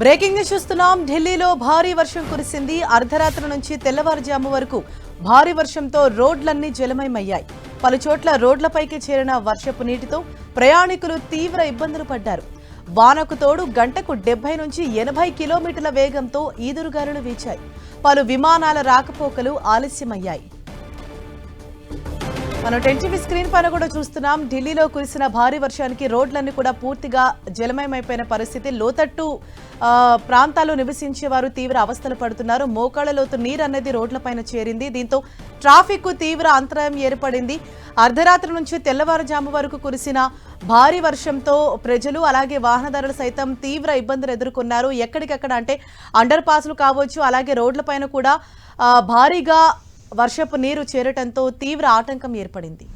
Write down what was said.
Breaking news చూస్తున్నాం. ఢిల్లీలో భారీ వర్షం కురిసింది. అర్ధరాత్రి నుంచి తెల్లవారుజాము వరకు భారీ వర్షంతో రోడ్లన్నీ జలమయమయ్యాయి. పలు చోట్ల రోడ్లపైకి చేరిన వర్షపు నీటితో ప్రయాణికులు తీవ్ర ఇబ్బందులు పడ్డారు. వానకు తోడు గంటకు డెబ్బై నుంచి ఎనభై కిలోమీటర్ల వేగంతో ఈదురుగాలులు వీచాయి. పలు విమానాల రాకపోకలు ఆలస్యమయ్యాయి. మనం టెన్ టీవీ స్క్రీన్ పైన కూడా చూస్తున్నాం. ఢిల్లీలో కురిసిన భారీ వర్షానికి రోడ్లన్నీ కూడా పూర్తిగా జలమయమైపోయిన పరిస్థితి. లోతట్టు ప్రాంతాలు ప్రాంతాల్లో నివసించే వారు తీవ్ర అవస్థలు పడుతున్నారు. మోకాళ్ళ లోతు నీరు అనేది రోడ్లపైన చేరింది. దీంతో ట్రాఫిక్ తీవ్ర అంతరాయం ఏర్పడింది. అర్ధరాత్రి నుంచి తెల్లవారుజాము వరకు కురిసిన భారీ వర్షంతో ప్రజలు అలాగే వాహనదారులు సైతం తీవ్ర ఇబ్బందులు ఎదుర్కొన్నారు. ఎక్కడికక్కడ అంటే అండర్ పాస్లు కావచ్చు అలాగే రోడ్లపైన కూడా భారీగా వర్షపు నీరు చేరటంతో తీవ్ర ఆటంకం ఏర్పడింది.